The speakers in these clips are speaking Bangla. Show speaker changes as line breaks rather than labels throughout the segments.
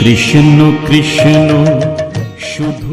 কৃষ্ণ কৃষ্ণ শুধু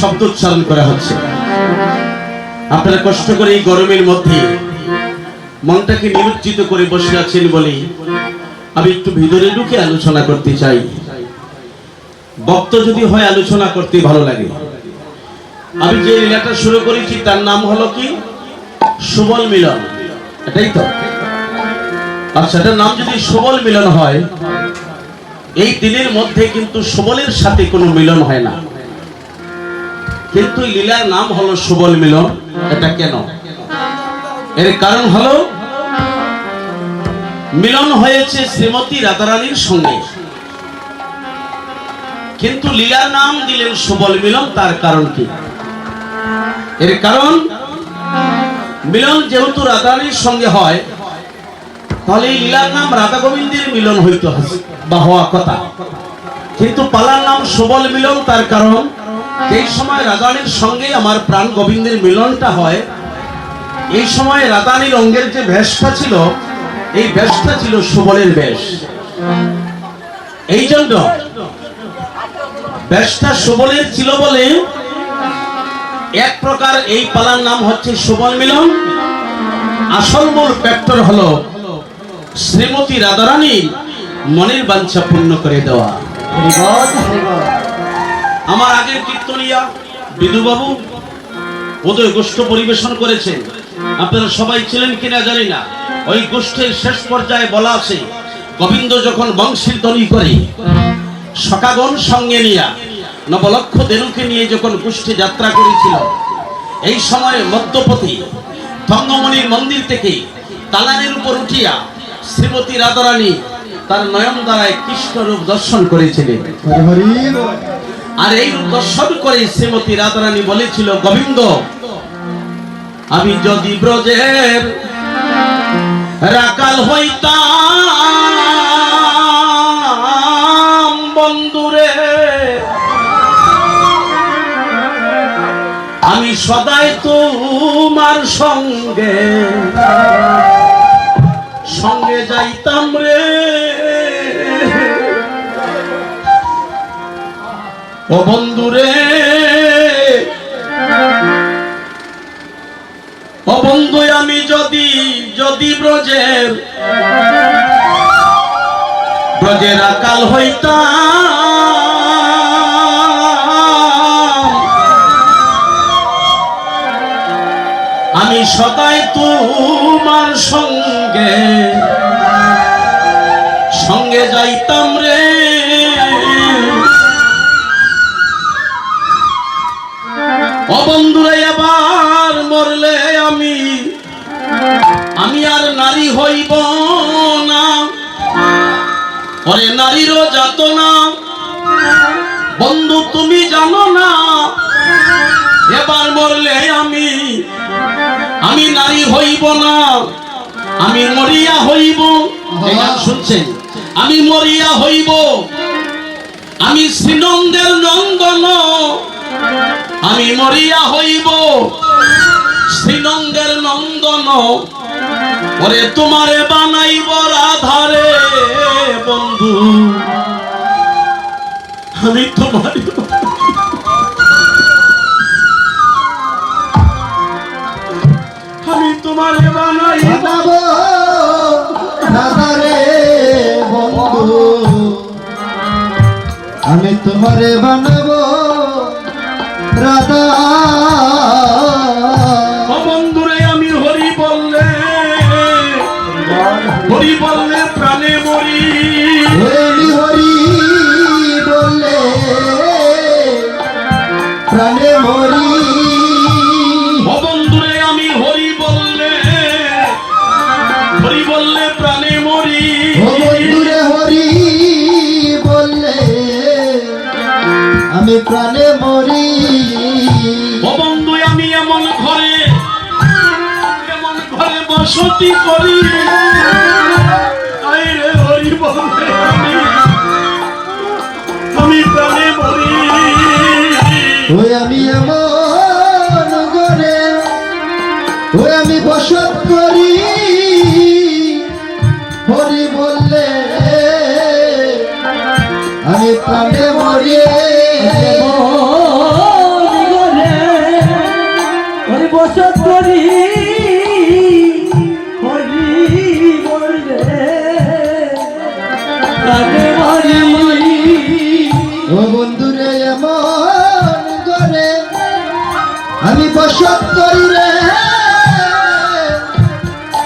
শব্দ উচ্চারণ করা হচ্ছে? আপনারা কষ্ট করে এই গরমের মধ্যে মনটাকে নিমজ্জিত করে বসে আছেন বলে আমি একটু ভিতরে ঢুকে আলোচনা করতে চাই। বক্ত যদি হয়, আলোচনা করতে ভালো লাগে। আমি যে লীলাটা শুরু করেছি, তার নাম হলো কি? সুবল মিলন। এটাই তো। আচ্ছা এটার নাম যদি সুবল মিলন হয়, এই দিনের মধ্যে কিন্তু সুবলের সাথে কোনো মিলন হয় না। কিন্তু লীলার নাম হলো সুবল মিলন। এটা কেন? এর কারণ হলো, মিলন হয়েছে শ্রীমতী রাধারানীর সঙ্গে। কিন্তু লীলার নাম দিলেন সুবল মিলন, তার কারণ কি? এর কারণ, মিলন যেহেতু রাধারানীর সঙ্গে হয়, তাহলে এই লীলার নাম রাধা গোবিন্দের মিলন হইতে বা হওয়া কথা। কিন্তু পালার নাম সুবল মিলন, তার কারণ এই সময় রাধারানীর সঙ্গে আমার প্রাণ গোবিন্দের মিলনটা হয়। এই সময় রাধারানীর অঙ্গের যে বেশটা ছিল, এই বেশটা ছিল সুবলের বেশ এই জন্য বেশটা সুবলের ছিল বলে এক প্রকার এই পালার নাম হচ্ছে সুবল মিলন। আসল মূল ফ্যাক্টর হলো শ্রীমতী রাধারানী মনের বাঞ্ছা পূর্ণ করে দেওয়া। আমার আগের কীর্তনিয়া বিদুবাবু, উদয় গোষ্ঠ পরিবেশন করেছেন আপনারা সবাই ছিলেন কিনা জানি না। ওই গোষ্ঠের শেষ পর্যায়ে বলা আছে, গোবিন্দ যখন বংশীর ধ্বনি করে, সকাগণ সঙ্গে নিয়া নবলক্ষ দেনুকে নিয়ে যখন গোষ্ঠী যাত্রা করেছিল, এই সময়ে মধ্যপতি থঙ্গমণির মন্দির থেকে তালানের উপর উঠিয়া শ্রীমতী রাধারানী তার নয়ন দ্বারায় কৃষ্ণ রূপ দর্শন করেছিলেন আর এই দর্শন করে শ্রীমতী রাধারানী বলেছিল, গোবিন্দ, আমি যদি ব্রজের রাকাল হইতাম, বন্ধুরে, আমি সদাই তোমার সঙ্গে সঙ্গে যাইতাম রে। ও বন্ধুরে, ও বন্ধু আমি যদি যদি ব্রজের ব্রজের আকাল হইতাম, আমি সদাই তোমার সঙ্গে সঙ্গে যাইতাম রে। অবন্ধুরে আবার মরলে আমি আমি আর নারী হইব না। ওরে নারীরও যাত না বন্ধু, তুমি জানো না, এবার মরলে আমি আমি নারী হইব না, আমি মরিয়া হইব। শুনছেন? আমি মরিয়া হইব, আমি শ্রীনন্দের নন্দন আমি মরিয়া হইব। শ্রীনন্দের নন্দন, ওরে তোমারে বানাইব রাধারে বন্ধু। আমি তোমার আমি তোমারে বানাইব।
রাধারে বন্ধু। আমি তোমারে বানাবো
হরি বললে প্রাণে মরি।
হরি হরি বললে প্রাণে মরি।
বন্ধুরে আমি হরি বললে হরি বললে প্রাণে মরি।
বন্ধুরে হরি বললে আমি প্রাণে মরি।
বন্ধু আমি এমন ঘরে এমন ঘরে বসতি করি।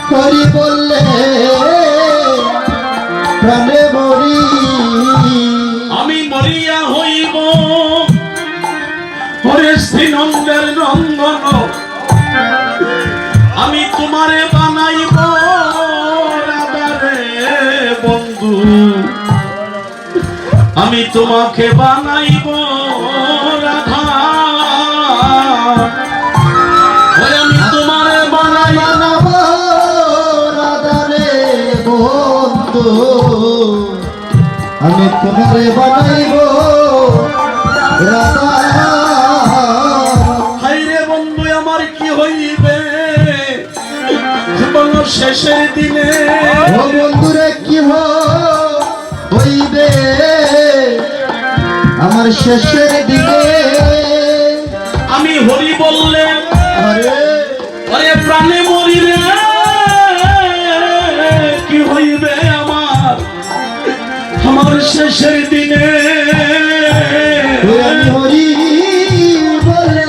করি বললে, প্রাণে মরি। আমি
মরিয়া হইব। হরে শ্রীনন্দের নন্দন। আমি তোমারে বানাইব বন্ধু। আমি তোমাকে বানাইব। আমি তোমারে বানাইব। হাইরে বন্ধু আমার কি হইবে? জীবন শেষের দিনে।
ও বন্ধুরে কি হইবে? আমার শেষের দিকে
আমি হরি বললে শেষের দিনে
হরি বলে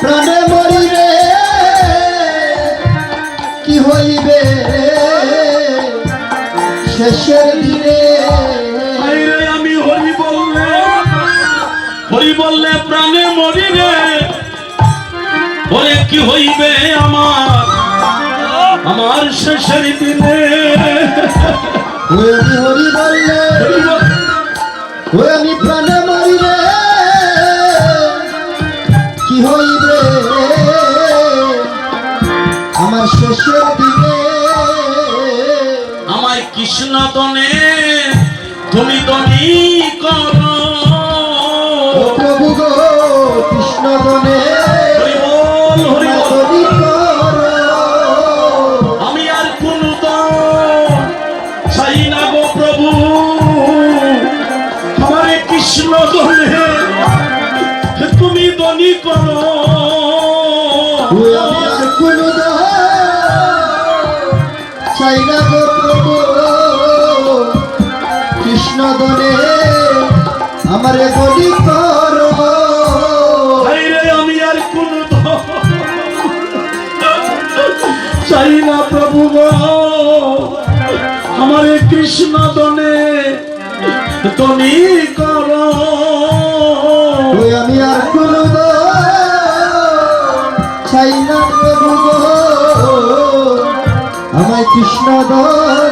প্রাণে মরিলে কি হইবে শেষের দিনে
আমি হরি বললে হরি বললে প্রাণে মরিলে বলে কি হইবে আমার? আমার শেষের দিনে
ওই আমি হরি
বল-
ওই আমি প্রাণে মরিলে কি আমার শেষের দিনে
আমায় কৃষ্ণ দনে তুমি দনি করো। আমার
বলি করো।
আমি আর কোন চাই না প্রভু আমারে কৃষ্ণ দনে কর।
আমি আর কোনো চাই না প্রভু গো। আমায় কৃষ্ণ দনে